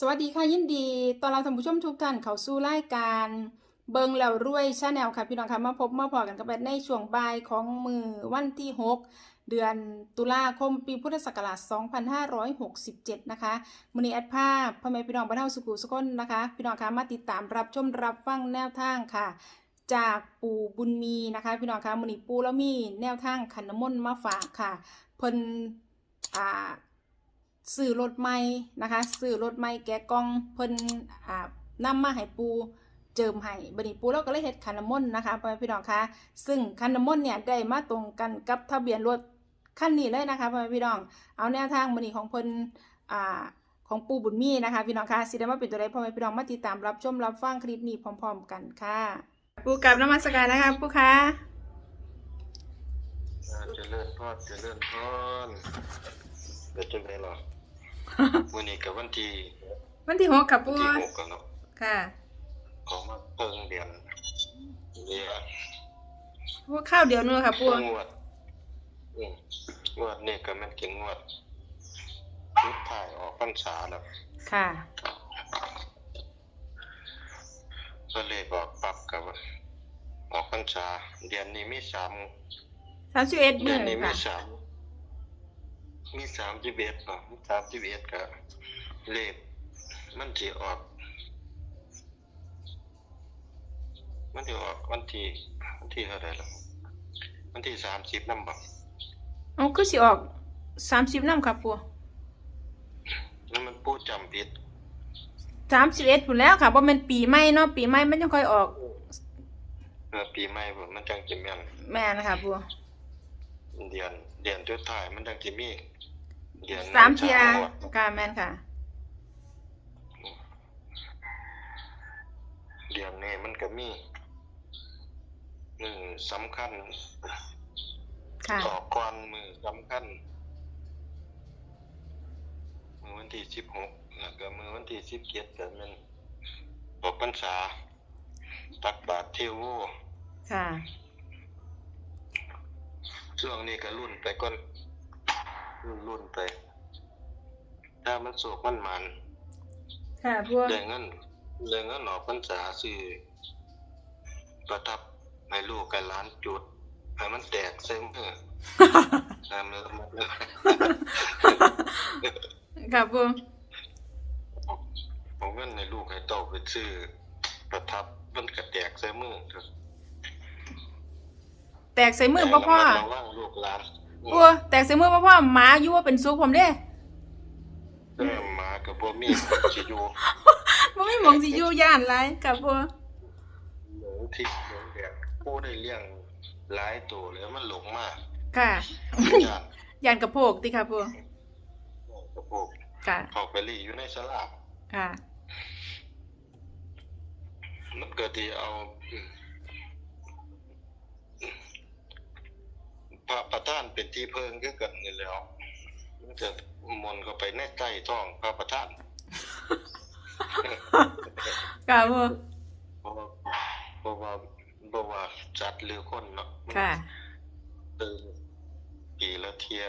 สวัสดีค่ะยินดีตอนรับท่านผู้ชมทุกท่านเข้าสู่รายการเบิงแล้วรวยชาแนลค่ะพี่น้องค่ะมาพบมาพอกันกับแบทในช่วงบ่ายของมือวันที่ 6 เดือนตุลาคมปีพุทธศักราช 2567 นะคะมื้อนี้แอดภาพพ่อแม่พี่น้องบ้านเฮาสุขุสุขนนะคะ พี่น้องค่ะมาติดตามรับชมรับฟังแนวทางค่ะ จากปู่บุญมีนะคะ พี่น้องค่ะมือนี้ปู่แล้วมีแนวทางขันน้ำมนต์มาฝากค่ะเพิ่นอ่า ซื้อรถใหม่นะคะซื้อรถใหม่แกะกล่องเพิ่นอ่านำมาให้ปูเจิมให้บัดนี้ปูเราก็เลยเฮ็ดคันน้ำมนต์นะคะพ่อแม่พี่น้องคะซึ่งคันน้ำมนต์เนี่ยได้มาตรงกันกับทะเบียนรถคันนี้เลยนะคะพ่อแม่พี่น้อง เอาแนวทางมื้อนี้ของเพิ่นอ่าของปูบุญมีนะคะพี่น้องคะสิได้มาเป็นตัวใดพ่อแม่พี่น้องมาติดตามรับชมรับฟังคลิปนี้พร้อม ๆ กันค่ะ ปูกับนมัสการนะคะปูคะอ่าเจริญพรเจริญพรเดี๋ยวจะไปหรอ วันนี้กับวันที่วันที่หกค่ะปูที่หกกันเนาะค่ะของมาเพิ่งเดือนเนี่ยปูข้าวเดียวนึงค่ะปูเพิ่งงวดอืมงวดนี่ก็แมันกินงวดชุดถ่ายออกพรรษาแล้วค่ะก็เลยบอกปรับกับว่าออกพรรษาเดือนนี้มีสาม สามสิบเอ็ดเดืมื้ออนนี้มีค่ะสาม มีสามสิบเอ็ดเนาะสามสิบเอ็ดก็เลขมันจะออก มันจะออกวันที่วันที่เท่าไหร่ล่ะวันที่สามสิบน้ำบักเอาคือสิออกสามสิบน้ำค่ะปูนั่นมันปูจำผิดสามสิบเอ็ดผุนแล้วค่ะว่ามันปีใหม่เนาะปีใหม่มันยังค่อยออกเมื่อปีใหม่ผมมันจังจะแม่นแม่นะคะปูเดือน เดือนจุดท้ายมันจังจะมีเดือนสามเทียงวดค่ะแม่นค่ะ เดือนนี้มันก็มีหนึ่งสำคัญค่ะต่อก่อนมือสำคัญมือวันที่สิบหกแล้วก็มือวันที่สิบเจ็ดก็แมันออกพรรษาตักบาตรเทโวค่ะ ช่วงนี้ก็รุ่นไปก่อนรุ่นรุ่นไป ถ้ามันโศกมันมันค่ะปูได้เงินได้เงินออกพรรษาซื้อประทับให้ลูกกับหลานจุดให้มันแตกเส้นมือให้มันมันค่ะปูผมเงินในลูกให้โตไปซื้อประทับมันกระแตกใส่มือเถอะ แตกใส่มือพ่อพ่อแต่ระวังลูกหลานปูแตกใส่มือพ่อพ่อหมาอยู่ว่าเป็นซุปผมเด้เออหมากับบ่มีสิอยู่มันไม่มองสิอยู่ย่านไรค่ะปูหลงทิศหลงแดดผู้ได้เลี้ยงหลายตัวแล้วมันหลงมากค่ะญาติย่านกระโพกติค่ะปูกระโปกค่ะเข้าไปรีอยู่ในสลาค่ะมันก็ที่เอาอืม พระประธานเป็นที่เพิงคือกันนี่แหล้วมันจะมนต์เข้าไปในใต้ท้องพระประธานค่ะปูเพราะว่าเพราะว่าเพราะว่าจัดหรือคนเนาะมันค่ะตื่นปีละเทีย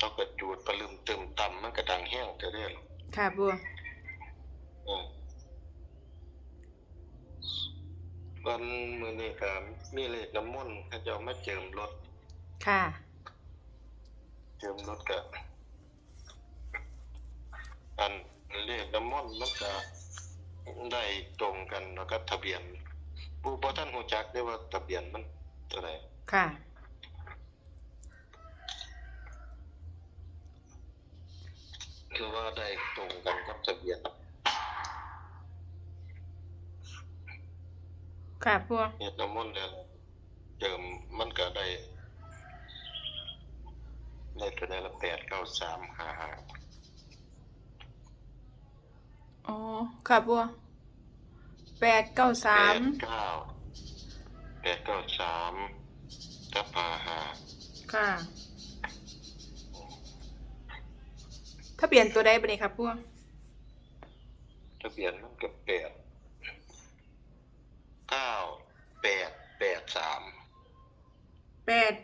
ต้องกระจูดประลืมตึมต่ำมันกระดังแห้งแต่เรื่องค่ะปูเออ วันมือนี้ก็มีเลขน้ำมนต์เขาจะเอามาเจิมรถ ค่ะ เจิมรถก็อันเลขน้ำมนต์มันก็ได้ตรงกันแล้วก็ทะเบียนผู้บ่ท่านหูจักได้ว่าทะเบียนมันเท่าไหร่ค่ะ คือว่าได้ตรงกันกับทะเบียน ค่ะปูเฮ็ดน้ำมนต์แล้วเจิมมันก็ได้ได้ตัวได้ละแปดเก้าสามห้าห้าอ๋อค่ะปูแปดเก้าสามแปดเก้าแปดเก้าสามกับห้าห้าค่ะ ถ้าเปลี่ยนตัวใดไปนี่ครับพวกทะเบียนมันก็แปดเก้าแปดแปด สามแปด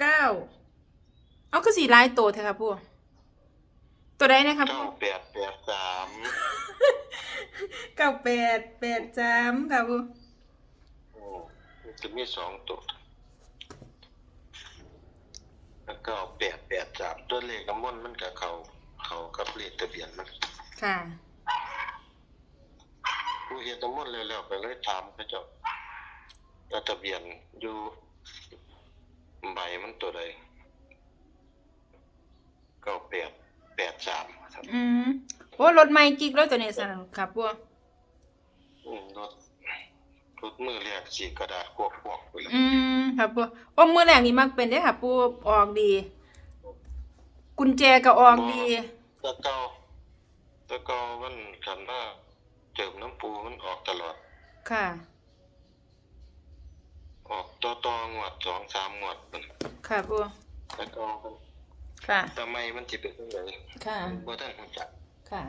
เก้าเอาคือสี่ลายตัวเถอะครับพวกตัวใดนะครับเก้าแปดแปดสามเก้าแปดแปดสามค่ะปูอืมมันจะมีสองตัวแล้วก็แปดแปดสามตัวเลขน้ำมนต์มันกับเขาเขากับเลขทะเบียนมันค่ะ ผู้เฮ็ดน้ำมนต์แล้วๆไปเลยถามเขาเจ้า ว่าทะเบียนอยู่ใบมันตัวใดเก้าแปดแปดสามครับอืมโอ้รถไม่กิ๊กแล้วตัวนี้สั่นครับปูอืมรถรถมือแรกสีกระดาษพวกพวกไปเลยอืมครับปูโอ้มือแรกนี่มักเป็นได้อค่ะปูออกดี กุญแจก็ออกดี แตะเก้าแตะเก้ามันคันว่าเจิมน้ำปูมันออกตลอดค่ะ ออกต่อต่องวดสองสามงวดมันค่ะปูแตะเก้ามันค่ะทำไมมันจิเป็นจังไดค่ะบ่ทันรู้จักค่ะ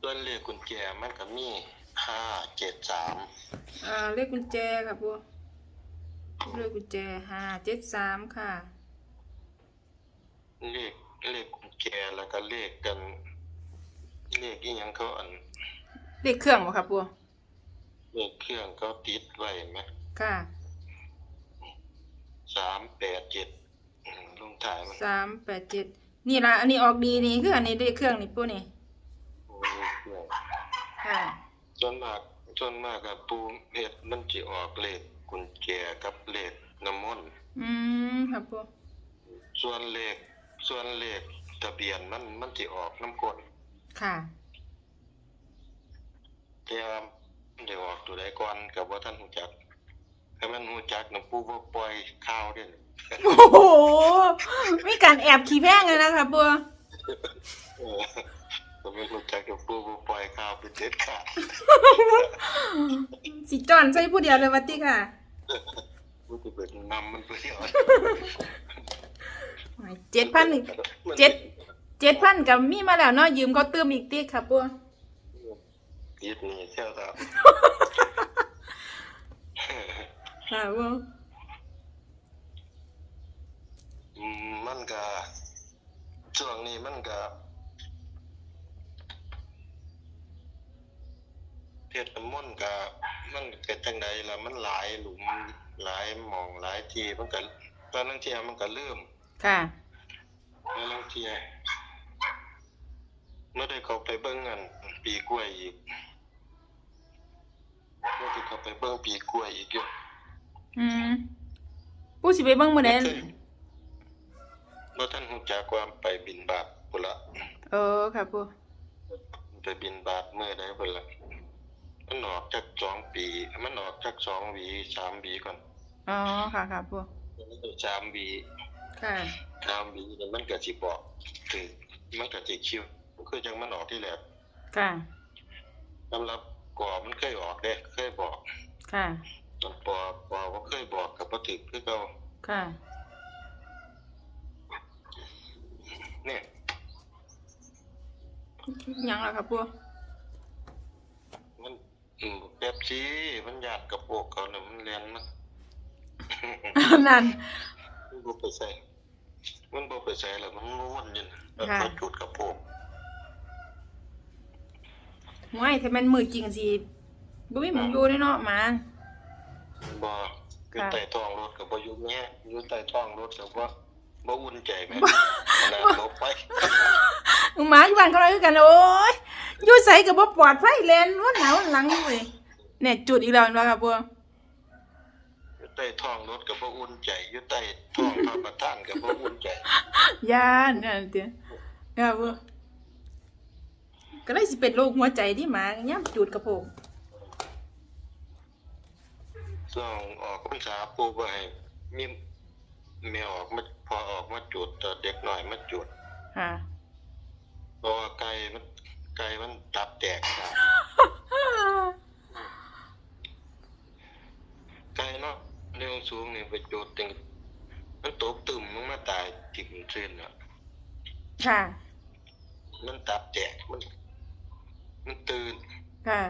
ส่วนเลขกุญแจมันก็มีห้าเจ็ดสามอ่าเลขกุญแจค่ะปูเลขกุญแจห้าเจ็ดสามค่ะเลขเลขกุญแจแล้วก็เลขกันเลขอีหยังเขาอันเลขเครื่องบ่ครับปูเลขเครื่องเขาติดไว้ไหมค่ะ สามแปดเจ็ดอืมลงท้ายมันสามแปดเจ็ดนี่ละอันนี้ออกดีนี่คืออันนี้เลขเครื่องนี่ปูนี่เลขเครื่องค่ะส่วนมากส่วนมากกับปูเฮ็ดมันสิออกเลขกุญแจกับเลขน้ำมนต์อืมครับปูส่วนเลขส่วนเลขทะเบียนมันมันสิออกน้ำกลค่ะแต่ว่ามันได้ออกตัวใดก่อนกับว่าท่านรู้จัก ถ้ามันรู้จักน้ำปูบ่ปล่อยข่าวเด้โอ้โหมีการแอบขี้แพงเลยนะคะปูเออถ้ามันรู้จักน้ำปูบ่ปล่อยข่าวเป็นเด็ดขาดสิจอนใส่ผู้เดียวเลยวัติค่ะผู้ที่เป็นนำมันไปเที่ยวเจ็ดพันเจ็ดเจ็ดพันกับมีมาแล้วเนาะยืมเขาเติมอีกติค่ะปูยิดนี่เที่ยวครั บค่ะปูอืมมันก็ช่วงนี้มันก็เพชรน้ำมนต์ก็มันเกิดจังใดล่ะมันหลายหลุมหลายหมองหลายทีมันก็ตอนนั้นเที่ยมันก็เริ่มค่ะตอนนั้นเที่ยเมื่อได้เขาไปเบิ่งอันปีกล้วยอีกเมื่อที่เขาไปเบิ่งปีกล้วยอีกอยู่ อืมปูสิไปเบิ่งมื้อใดเมื่อท่านหูจักความไปบินบาทปุนละเออค่ะปูไปบินบาทเมื่อใดปุนละมันออกจากสองปี มันออกจากสองหวีสามหวีก่อนอ๋อค่ะค่ะปูสามหวีค่ะสามหวีเนี่ยมันก็สิบอกถึงมันก็สิคิวคือจังมันออกที่แรกค่ะสำหรับก่อมันเคยออกเด้เคยบอก ค่ะตอนปอ ถึกคือเก่าค่ะ เนี่ยยังล่ะค่ะปูมันอืมแบบซีมันญาติกับพวกเขาน่ะมันเรียนมันนั่นมันบ่ไปใส่มันบ่ไปใส่แล้วมันม้วนอยู่นะแล้วค่ะก็จุดกับพวกไม่ถ้ามันมือจริงสิบ่มีหมองอยู่เด้เนาะหมาบ่อยู่ ค่ะใต้ท้องรถก็บ่อยู่แง่อยู่ใต้ท้องรถก็บ่บ่อุ่นใจแม่ขนาดลบไปหมาอยู่บ้านเขาเลยคือกันโอ้ยอยู่ใส่ก็บ่ปลอดภัยแลนวนหนาวหลังอยู่เว้ยเนี่ยจุดอีกแล้วเห็นบ่ครับปูอยู่ใต้ท้องรถก็บ่อุ่นใจอยู่ใต้ท้องพระประธานก็บ่อุ่นใจย่านนั่นเด้อครับปูก็เลยสิเป็นโรคหัวใจที่หมาย่ํจุดกระโปง ช่วงออกพรรษาปู่บ่ให้มีแม่ออกมาพอออกมาจุดแต่เด็กน้อยมาจุดค่ะ เพราะว่าไก่มันไก่มันตับแตกครับไก่เนาะเรื่องสูงนี่ไปจุดตึงมันตกตึมลงมาตายจิกซื่นอะ ค่ะ มันตับแตกมัน มันตื่นค่ะ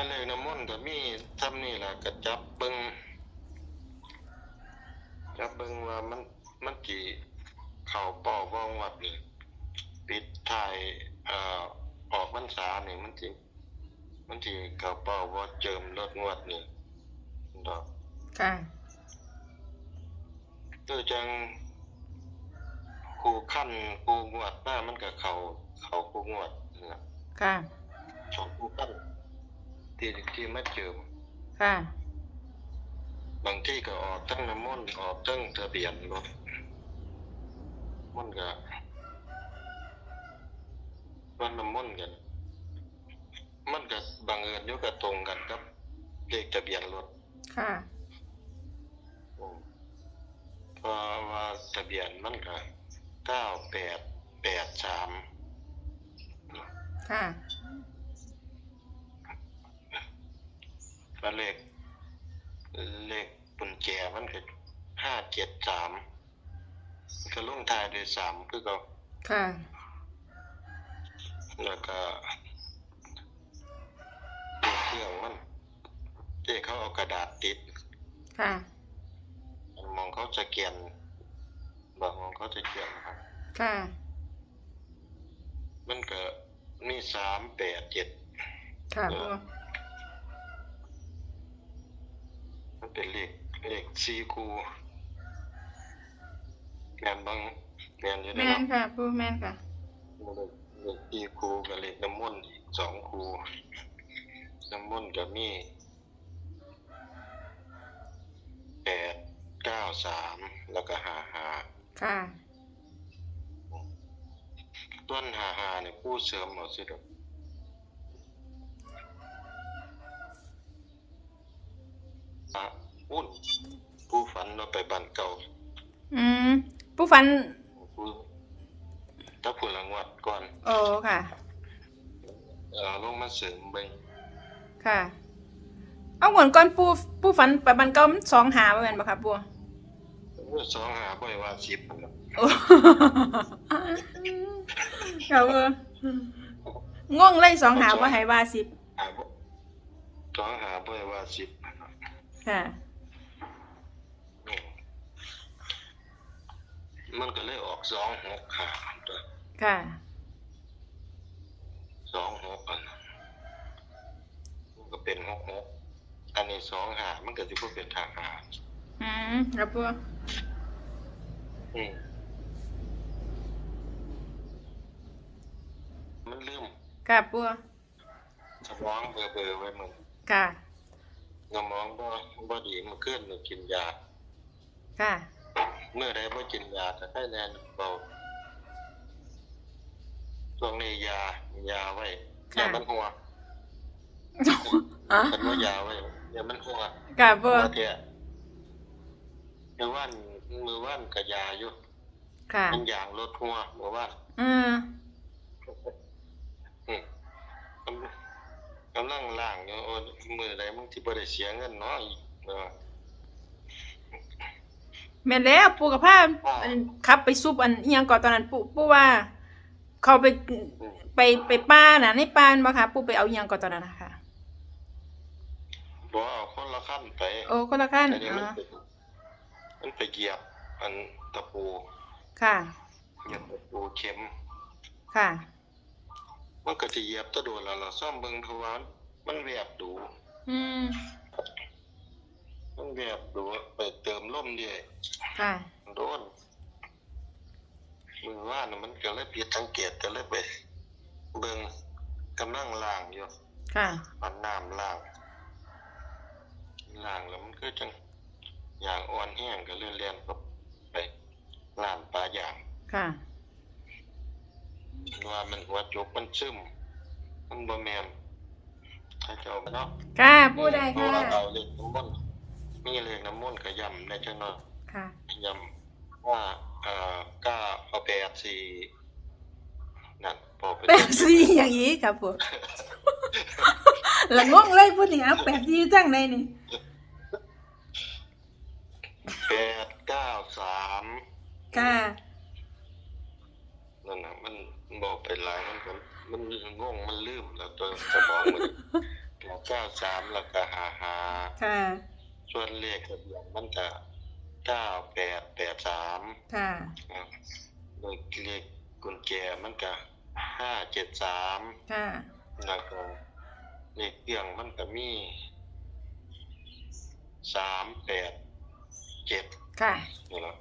นั่นเลยน้ำมนต์ก็มีทำนี่ล่ะก็จับเบิ่งจับเบิ่งว่ามันมันสิเข้าเป้าว่องวัดนี่ปิดท้ายเอ่อออกพรรษานี่มันสิมันสิเข้าเป้าว่าเจิมรถงวดนี่ดอกค่ะคือจังครูขั้นครูงวดมามันก็เข้าเข้าครูงวดนะค่ะของครูขั้น ที่ที่มาเจิมค่ะ บางที่ก็ออกทั้งน้ำมนต์ออกทั้งทะเบียนรถมันก็มันน้ำมนต์กัน มันก็บังเอิญอยู่กับตรงกันครับเลขทะเบียนรถค่ะอืมเพราะว่าทะเบียนมันก็เก้าแปดแปดสามค่ะ เลขเลขกุญแจมันก็ห้าเจ็ดสามก็ลงท้ายด้วยสามคือก็ค่ะ แล้วก็เลขเครื่องมันที่เขาเอากระดาษติด ค่ะมองเขาจะเกียนบางมองเขาจะเกียนครับค่ะ มันก็มีสามแปดเจ็ดค่ะปู มันเป็นเลขเลขสี่คูแมนบางแมนอยู่แมในนเนาะค่ะปูแมนค่ะเลขเลขสี่คูกับเลขน้ำมนต์อีกสองคูน้ำมนต์ก็มีแปดเก้าสามแล้วก็ห้าห้าค่ะ ต้นหาหาเนี่ยผู้เสริมหมดสิดอก อะอุ้นผู้ฝันเราไปบ้านเก่าอืมปูฟันผู้ถ้าผู้รางวัดก่อนโอ้ค่ะเอ่อลงมาเสริมเบิ่งค่ะ เอาหวนก่อนปูปูฟันไปบันเก้ามันสองหาไปแม่นบ่ค่ะปูเมื่อสองหาบ่อยว่าสิบนะโอ้ค่ะปูง่วงเลยสองหาว่าให้ว่าสิบหาบ่สองหาบ่อยว่าสิบนะ ครับค่ะ อืมมันก็เลยออกสองหกหาตัวค่ะ สองหกอันนั้นมันก็เป็นหกหกอันนี้สองหามันก็สิบ่เป็นทางหาอืมครับปูอืมมันลืมค่ะปูสมองเบอเบอๆไว้มึงค่ะ สมองบ่บ่ดีมันขึ้นกินยา ค่ะ เมื่อใดบ่กินยาถ้าให้แน่นเบาช่วงนี้ยายาไว้ค่ะ ยามันหัวอ๋อเป็นว่ายาไว้ยามันหัวค่ะปูว่าเถอะมือว่านมือว่านกับยาอยู่ค่ะ มันยางลดหัวมือว่านอืม อืมกำ กำลังล่างอยู่โอ้มือใดมึงสิบ่ได้เสียเงินเนาะอีกเออแม่นแล้วปูกับผ้าอันขับไปซุปอันอิหยังก่อนตอนนั้นปูปูว่า เขาไปอืมไปไปป้าน่ะในป้าแม่นบ่คะปูไปเอาอิหยังก่อนตอนนั้นนะคะบ่เอาคนละขั้นไปโอ้คนละขั้นอันนี้อ๋มันอเป็นมันไปเหยียบอันตะปูค่ะเหยียบตะปูเข็มค่ะ มันก็สิเหยียบตะโดนแล้วล่ะซ่อมเบิ่งเพราะว่ามันแวบดู อืมมันแวบดูไปเติมลมเด้ค่ะโดนมือว่านน่ะมันก็เลยผิดสังเกตก็เลยไปเบิ่งกำลังล้างอยู่ค่ะมันน้ำล้างล้างแล้วมันก็จังอย่างอ่อนแห้งก็เลยเลียนก็ไปล้างปลาอย่างค่ะ ว่ามันหัวจกมันซึมมันบ่แม่นถ้าเจ้าเนาะค่ะปูได้เพราะค่ะว่าเอาเลขน้ำมนต์มีเลขน้ำมนต์ก็ย้ำได้จังเนาะค่ะย้ำว่าเอ่อก้าเอาแปดสี่นั่นพอไปแปดสี่อย่างนี้ครับปูละงงเลยพูดนี่เอาแปดสี่จังไหนนี่แปดเก้าสามค่ะนั่นน่ะมัน บอกไปหลายมันก็มันงงมันลืมแล้วตัวสมองมันแปดเก้าสามแล้วก็หาหาค่ะ ส่วนเลขทะเบียนมันจะเก้าแปดแปดสามค่ะอะ เลขเลขกุญแจมันก็ห้าเจ็ดสามค่ะ แล้วก็เลขเครื่องมันก็มีสามแปดเจ็ดค่ะ นี่แหละ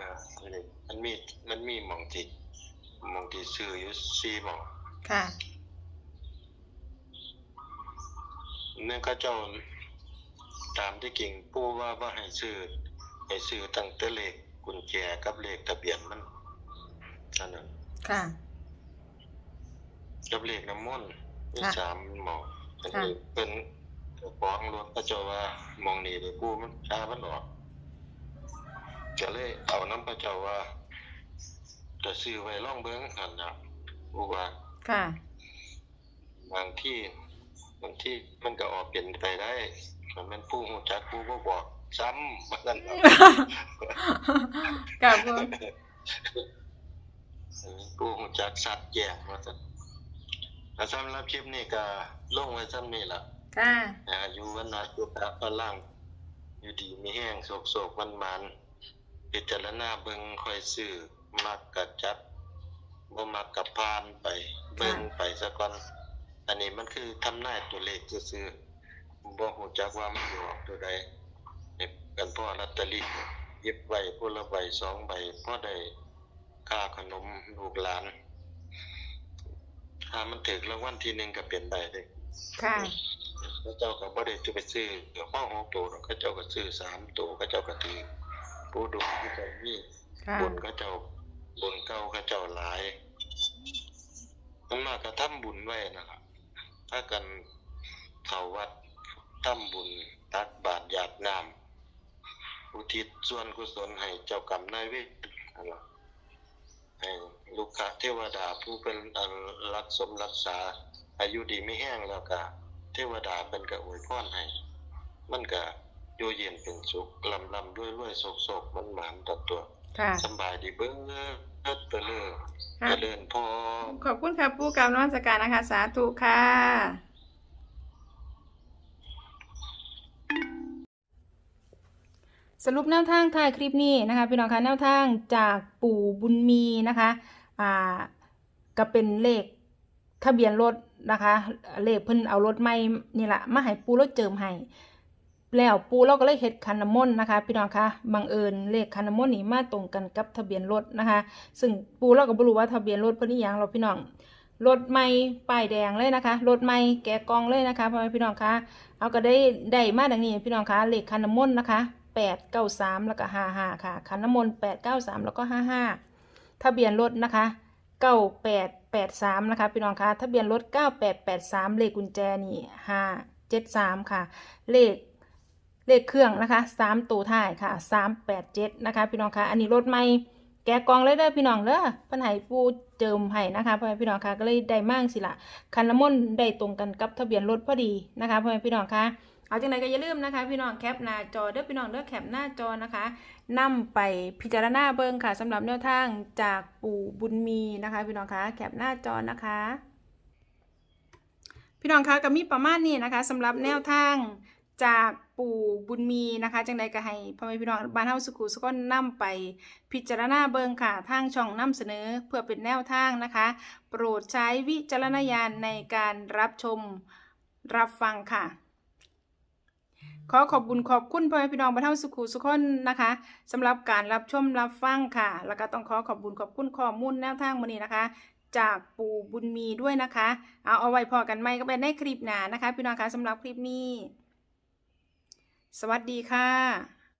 นะเลขมันมีมันมีหมองที่ห มองที่ซื้ออยู่สี่หมองค่ะนี่ก็เจ้าตามที่กิ่งปูว่าว่าให้ซื้อให้ซื้อตั้งแต่เลขกุญแจกับเลขทะเบียนมันอันนั้นค่ะกับเลขน้ำมนต์มีค่ะสามหมองอันค่ะนี้เป็นเจ้าของรถก็เจ้าว่าหมองนี้เลยปูมันชามันออกก็เลยเอาน้ำพระเจ้าว่า จะซื้อไว้ล่องเบิ้งหันนะปูว่าค่ะ บางที่บางที่มันก็ออกเปลี่ยนไปได้มันเป็นผู้หูจักผู้บ่บอกซ้ำมาสั่นครับกับปูผู้หูจักสัตว์แยกมาสั่นแล้วสำหรับคลิปนี้ก็ลงไว้ซ้ำนี่ล่ะค่ะอายุวันนาจุตะพลังอยู่ดีมีแห้งโศกโศกมันมันๆพิจารณาเบิ่งค่อยซื้อ มักกับจัดบ่มักกับพานไป เบิ่งไปซะก่อนอันนี้มันคือทำนายตัวเลขซื่อๆบ่ฮู้จักว่ามันสิออกตัวใดนี่กันพ่อลอตเตอรี่เย็บไว้ผู้ละใบสองใบพอได้ค่าขนมลูกหลาน ถ้ามันถึกรางวัลที่หนึ่งก็เป็นได้เด้ค่ะเขาเจ้าก็บ่ได้จะไปซื้อเดี๋ยวข้อหกตัวหรอกเขาเจ้าก็ซื้อสามตัวเขาเจ้าก็ถือผู้ดูผู้เจ้ามีค่ะบุญเขาเจ้า บุญเก่าเขาเจ้าหลายมันมากระทำบุญไว้นะครับถ้ากันเข้าวัดทำบุญตักบาตรหยาดน้ำอุทิศส่วนกุศลให้เจ้ากรรมนายเวรนั่นล่ะให้ลูกค้าเทวดาผู้เป็นอันรักสมรักษา อายุดีไม่แห้งแล้วก็เทวดาเป็นก็อวยพรให้ มันก็อยู่เย็นเป็นสุขลำลำด้วยรวยโศกโศกมันหมานตัดตัว ค่ะสำบายดีเบิ้งเอิดไปเลยค่ะเจริญพรขอบคุณค่ะปูกรรมนวัตการนะคะ สาธุค่ะ สรุปแนวทางท้ายคลิปนี้นะคะพี่น้องคะแนวทางจากปู่บุญมีนะคะอ่าก็เป็นเลขทะเบียนรถนะคะ เลขเพิ่นเอารถใหม่นี่แหละมาให้ปูรถเจิมให้ แล้วปูเราก็เลยเฮ็ดคันน้ำมนต์นะคะ พี่น้องคะบังเอิญเลขคันน้ำมนต์นี่มาตรงกันกับทะเบียนรถนะคะ ซึ่งปูเราก็บ่รู้ว่าทะเบียนรถเพิ่นนี่ยังเราพี่น้องรถใหม่ป้ายแดงเลยนะคะรถใหม่แกะกองเลยนะคะพ่อแม่พี่น้องคะเอาก็ได้ได้มาดังนี้พี่น้องคะเลขคันน้ำมนต์นะคะแปดเก้าสามแล้วก็ห้าห้าค่ะคันน้ำมนต์แปดเก้าสามแล้วก็ห้าห้าทะเบียนรถนะคะเก้าแปดแปดสามนะคะพี่น้องคะทะเบียนรถเก้าแปดแปดสามเลขกุญแจนี่ห้าเจ็ดสามค่ะ เลข เลขเครื่องนะคะสามตัวท้ายค่ะสามแปดเจ็ดนะคะ พี่น้องคะอันนี้รถใหม่แกะกองเลยเด้อพี่น้องเด้อเพิ่นให้ปูเจิมให้นะคะพ่อแม่พี่น้องคะก็เลยได้มากสิละคันน้ำมนได้ตรงกันกับทะเบียนรถพอดีนะคะพ่อแม่พี่น้องคะเอาจังไดก็อย่าลืมนะคะ พี่น้องแคปหน้าจอเด้อพี่น้องเด้อแคปหน้าจอนะคะนำไปพิจารณาเบิ่งค่ะสำหรับแนวทางจากปู่บุญมีนะคะ พี่น้องคะแคปหน้าจอนะคะ พี่น้องคะก็มีประมาณนี้นะคะสำหรับแนวทางจาก ปู่บุญมีนะคะ จังใดก็ให้พ่อแม่พี่น้องบ้านเฮาสุขุสุขนนำไปพิจารณาเบิงค่ะ ทางช่องนำเสนอเพื่อเป็นแนวทางนะคะ โปรดใช้วิจารณญาณในการรับชมรับฟังค่ะ ขอขอบบุญขอบคุณพ่อแม่พี่น้องบ้านเฮาสุขุสุขนนะคะสำหรับการรับชมรับฟังค่ะ แล้วก็ต้องขอขอบบุญขอบคุณข้อมูลแนวทางวันนี้นะคะจากปู่บุญมีด้วยนะคะ เอาเอาไว้พอกันไหมก็เป็นในคลิปหน้านะคะ พี่น้องคะสำหรับคลิปนี้ สวัสดีค่ะ